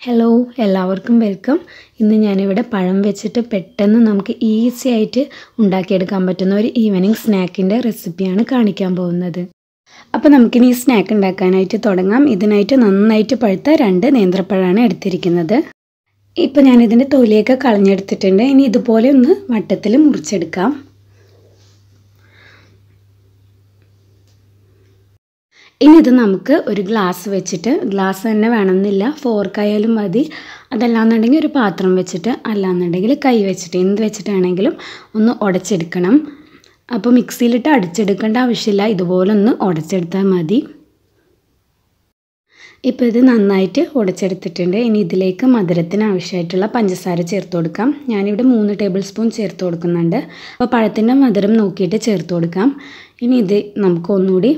Hello എല്ലാവർക്കും welcome ഇന്ന് ഞാനിവിടെ പഴം വെച്ചിട്ട് പെട്ടെന്ന് നമുക്ക് ഈസി ആയിട്ട് ഉണ്ടാക്കിയെടുക്കാൻ പറ്റുന്ന ഒരു ഈവനിങ് സ്നാക്കിന്റെ റെസിപ്പിയാണ് കാണിക്കാൻ പോകുന്നത്. അപ്പോൾ നമുക്കിനി ഈ സ്നാക്ക് ഉണ്ടാക്കാനായിട്ട് തുടങ്ങാം. ഇതിനായിട്ട് നന്നായിട്ട് പഴുത്ത രണ്ട് നേന്ത്രപ്പഴമാണ് എടുത്തിരിക്കുന്നത്. ഇപ്പോൾ ഞാനിതിന്റെ തൊലിയൊക്കെ കളഞ്ഞെടുത്തിട്ടുണ്ട്. ഇനി ഇതുപോലെ ഒന്ന് വട്ടത്തിൽ മുറിച്ചെടുക്കാം. ഇനി ഇത് നമുക്ക് ഒരു ഗ്ലാസ് വെച്ചിട്ട് ഗ്ലാസ് തന്നെ വേണമെന്നില്ല ഫോർക്കായാലും മതി. അതല്ലാന്നുണ്ടെങ്കിൽ ഒരു പാത്രം വെച്ചിട്ട് അല്ലാന്നുണ്ടെങ്കിൽ കൈ വെച്ചിട്ട് എന്ത് വെച്ചിട്ടാണെങ്കിലും ഒന്ന് ഉടച്ചെടുക്കണം. അപ്പോൾ മിക്സിയിലിട്ട് അടിച്ചെടുക്കേണ്ട ആവശ്യമില്ല ഇതുപോലെ ഒന്ന് ഉടച്ചെടുത്താൽ മതി. ഇപ്പോൾ ഇത് നന്നായിട്ട് ഉടച്ചെടുത്തിട്ടുണ്ട്. ഇനി ഇതിലേക്ക് മധുരത്തിന് ആവശ്യമായിട്ടുള്ള പഞ്ചസാര ചേർത്ത് കൊടുക്കാം. ഞാനിവിടെ മൂന്ന് ടേബിൾ സ്പൂൺ ചേർത്ത് കൊടുക്കുന്നുണ്ട്. അപ്പോൾ പഴത്തിന്റെ മധുരം നോക്കിയിട്ട് ചേർത്ത് കൊടുക്കാം. ഇനി ഇത് നമുക്ക് ഒന്നുകൂടി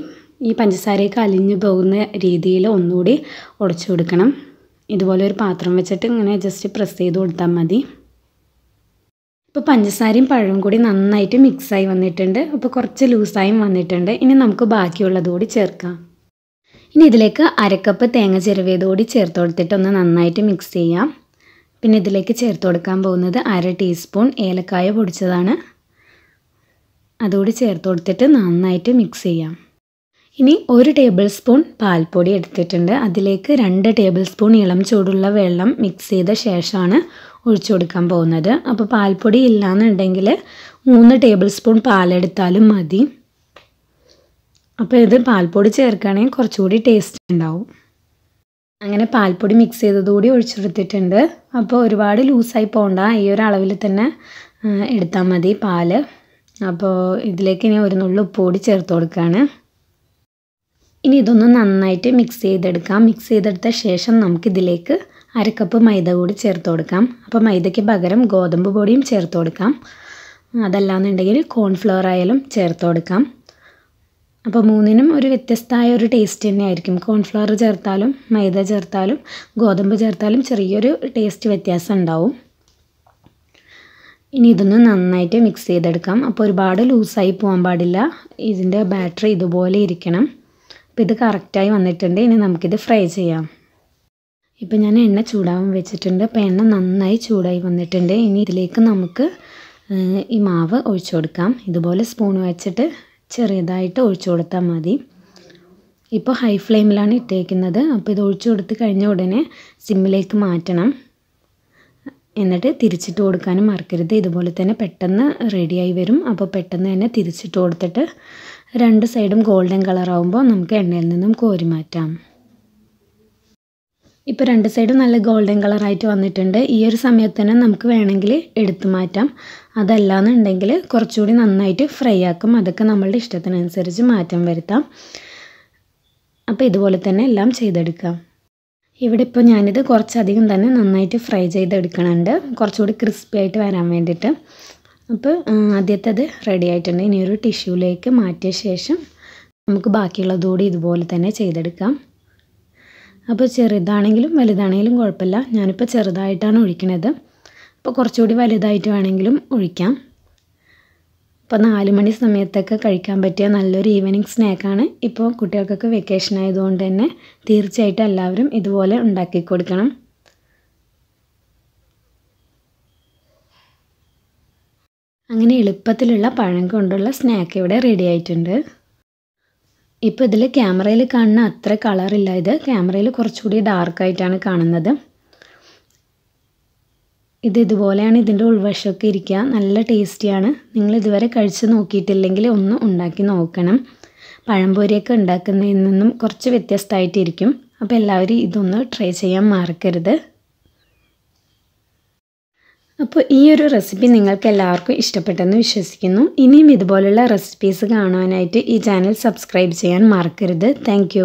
ഈ പഞ്ചസാരയൊക്കെ അലിഞ്ഞു പോകുന്ന രീതിയിൽ ഒന്നുകൂടി ഉടച്ചു കൊടുക്കണം. ഇതുപോലെ ഒരു പാത്രം വെച്ചിട്ട് ഇങ്ങനെ ജസ്റ്റ് പ്രസ് ചെയ്ത് കൊടുത്താൽ മതി. ഇപ്പോൾ പഞ്ചസാരയും പഴവും കൂടി നന്നായിട്ട് മിക്സായി വന്നിട്ടുണ്ട്. അപ്പോൾ കുറച്ച് ലൂസായും വന്നിട്ടുണ്ട്. ഇനി നമുക്ക് ബാക്കിയുള്ളത് കൂടി ചേർക്കാം. ഇനി ഇതിലേക്ക് അരക്കപ്പ് തേങ്ങ ചിരവിയത് കൂടി ചേർത്ത് കൊടുത്തിട്ട് ഒന്ന് നന്നായിട്ട് മിക്സ് ചെയ്യാം. പിന്നെ ഇതിലേക്ക് ചേർത്ത് കൊടുക്കാൻ പോകുന്നത് അര ടീസ്പൂൺ ഏലക്കായ പൊടിച്ചതാണ്. അതുകൂടി ചേർത്ത് കൊടുത്തിട്ട് നന്നായിട്ട് മിക്സ് ചെയ്യാം. ഇനി ഒരു ടേബിൾ സ്പൂൺ പാൽപ്പൊടി എടുത്തിട്ടുണ്ട്. അതിലേക്ക് രണ്ട് ടേബിൾ സ്പൂൺ ഇളം ചൂടുള്ള വെള്ളം മിക്സ് ചെയ്ത ശേഷമാണ് ഒഴിച്ചു കൊടുക്കാൻ പോകുന്നത്. അപ്പോൾ പാൽപ്പൊടി ഇല്ലയെന്നുണ്ടെങ്കിൽ മൂന്ന് ടേബിൾ സ്പൂൺ പാലെടുത്താലും മതി. അപ്പോൾ ഇത് പാൽപ്പൊടി ചേർക്കുകയാണെങ്കിൽ കുറച്ചുകൂടി ടേസ്റ്റ് ഉണ്ടാവും. അങ്ങനെ പാൽപ്പൊടി മിക്സ് ചെയ്തതുകൂടി ഒഴിച്ചെടുത്തിട്ടുണ്ട്. അപ്പോൾ ഒരുപാട് ലൂസായി പോകണ്ട ഈ ഒരു അളവിൽ തന്നെ എടുത്താൽ മതി പാൽ. അപ്പോൾ ഇതിലേക്ക് ഇനി ഒരു നുള്ളു ഉപ്പ് കൂടി ചേർത്ത് കൊടുക്കുകയാണ്. ഇനി ഇതൊന്ന് നന്നായിട്ട് മിക്സ് ചെയ്തെടുക്കാം. മിക്സ് ചെയ്തെടുത്ത ശേഷം നമുക്കിതിലേക്ക് അരക്കപ്പ് മൈദ കൂടി ചേർത്ത് കൊടുക്കാം. അപ്പോൾ മൈദയ്ക്ക് പകരം ഗോതമ്പ് പൊടിയും ചേർത്ത് കൊടുക്കാം. അതല്ലാന്നുണ്ടെങ്കിൽ കോൺഫ്ലവർ ആയാലും ചേർത്ത് കൊടുക്കാം. അപ്പോൾ മൂന്നിനും ഒരു വ്യത്യസ്തമായ ഒരു ടേസ്റ്റ് തന്നെയായിരിക്കും. കോൺഫ്ലവർ ചേർത്താലും മൈദ ചേർത്താലും ഗോതമ്പ് ചേർത്താലും ചെറിയൊരു ടേസ്റ്റ് വ്യത്യാസം ഉണ്ടാവും. ഇനി ഇതൊന്ന് നന്നായിട്ട് മിക്സ് ചെയ്തെടുക്കാം. അപ്പോൾ ഒരുപാട് ലൂസായി പോകാൻ പാടില്ല. ഇതിന്റെ ബാറ്ററി ഇതുപോലെ ഇരിക്കണം. അപ്പോൾ ഇത് കറക്റ്റായി വന്നിട്ടുണ്ട്. ഇനി നമുക്കിത് ഫ്രൈ ചെയ്യാം. ഇപ്പോൾ ഞാൻ എണ്ണ ചൂടാവാൻ വെച്ചിട്ടുണ്ട്. അപ്പോൾ എണ്ണ നന്നായി ചൂടായി വന്നിട്ടുണ്ട്. ഇനി ഇതിലേക്ക് നമുക്ക് ഈ മാവ് ഒഴിച്ചു കൊടുക്കാം. ഇതുപോലെ സ്പൂൺ വെച്ചിട്ട് ചെറിയതായിട്ട് ഒഴിച്ചു കൊടുത്താൽ മതി. ഇപ്പോൾ ഹൈ ഫ്ലെയിമിലാണ് ഇട്ടേക്കുന്നത്. അപ്പോൾ ഇത് ഒഴിച്ചു കൊടുത്ത് കഴിഞ്ഞ ഉടനെ സിമ്മിലേക്ക് മാറ്റണം. എന്നിട്ട് തിരിച്ചിട്ട് കൊടുക്കാനും മറക്കരുത്. ഇതുപോലെ തന്നെ പെട്ടെന്ന് റെഡിയായി വരും. അപ്പോൾ പെട്ടെന്ന് തന്നെ തിരിച്ചിട്ട് കൊടുത്തിട്ട് രണ്ട് സൈഡും ഗോൾഡൻ കളറാകുമ്പോൾ നമുക്ക് എണ്ണയിൽ നിന്നും കോരി മാറ്റാം. ഇപ്പോൾ രണ്ട് സൈഡും നല്ല ഗോൾഡൻ കളറായിട്ട് വന്നിട്ടുണ്ട്. ഈ ഒരു സമയത്ത് തന്നെ നമുക്ക് വേണമെങ്കിൽ എടുത്തു മാറ്റാം. അതല്ലാന്നുണ്ടെങ്കിൽ കുറച്ചുകൂടി നന്നായിട്ട് ഫ്രൈ ആക്കും. അതൊക്കെ നമ്മളുടെ ഇഷ്ടത്തിനനുസരിച്ച് മാറ്റം വരുത്താം. അപ്പോൾ ഇതുപോലെ തന്നെ എല്ലാം ചെയ്തെടുക്കാം. ഇവിടെ ഇപ്പോൾ ഞാനിത് കുറച്ചധികം തന്നെ നന്നായിട്ട് ഫ്രൈ ചെയ്തെടുക്കണുണ്ട്. കുറച്ചുകൂടി ക്രിസ്പി ആയിട്ട് വരാൻ വേണ്ടിയിട്ട്. അപ്പോൾ ആദ്യത്തേത് റെഡി ആയിട്ടുണ്ട്. ഇനി ഒരു ടിഷ്യൂലേക്ക് മാറ്റിയ ശേഷം നമുക്ക് ബാക്കിയുള്ളതുകൂടി ഇതുപോലെ തന്നെ ചെയ്തെടുക്കാം. അപ്പോൾ ചെറുതാണെങ്കിലും വലുതാണെങ്കിലും കുഴപ്പമില്ല. ഞാനിപ്പോൾ ചെറുതായിട്ടാണ് ഒഴിക്കണത്. അപ്പോൾ കുറച്ചുകൂടി വലുതായിട്ട് വേണമെങ്കിലും ഒഴിക്കാം. ഇപ്പോൾ നാല് മണി സമയത്തൊക്കെ കഴിക്കാൻ പറ്റിയ നല്ലൊരു ഈവനിങ് സ്നാക്കാണ് ഇപ്പോൾ കുട്ടികൾക്കൊക്കെ വെക്കേഷൻ ആയതുകൊണ്ട് തന്നെ തീർച്ചയായിട്ടും എല്ലാവരും ഇതുപോലെ ഉണ്ടാക്കി കൊടുക്കണം. അങ്ങനെ എളുപ്പത്തിലുള്ള പഴം കൊണ്ടുള്ള സ്നാക്ക് ഇവിടെ റെഡി ആയിട്ടുണ്ട്. ഇപ്പോൾ ഇതിൽ ക്യാമറയിൽ കാണുന്ന അത്ര കളറില്ല ഇത് ക്യാമറയിൽ കുറച്ചുകൂടി ഡാർക്കായിട്ടാണ് കാണുന്നത്. ഇത് ഇതുപോലെയാണ് ഇതിന്റെ ഉൾവശമൊക്കെ ഇരിക്കുക. നല്ല ടേസ്റ്റിയാണ് നിങ്ങൾ ഇതുവരെ കഴിച്ച് നോക്കിയിട്ടില്ലെങ്കിൽ ഒന്ന് ഉണ്ടാക്കി നോക്കണം. പഴംപൊരിയൊക്കെ ഉണ്ടാക്കുന്നതിൽ നിന്നും കുറച്ച് വ്യത്യസ്തമായിട്ടിരിക്കും. അപ്പോൾ എല്ലാവരും ഇതൊന്ന് ട്രൈ ചെയ്യാൻ മറക്കരുത്. അപ്പോൾ ഈ ഒരു റെസിപ്പി നിങ്ങൾക്ക് എല്ലാവർക്കും ഇഷ്ടപ്പെട്ടെന്ന് വിശ്വസിക്കുന്നു. ഇനിയും ഇതുപോലുള്ള റെസിപ്പീസ് കാണുവാനായിട്ട് ഈ ചാനൽ സബ്സ്ക്രൈബ് ചെയ്യാൻ മറക്കരുത്. താങ്ക്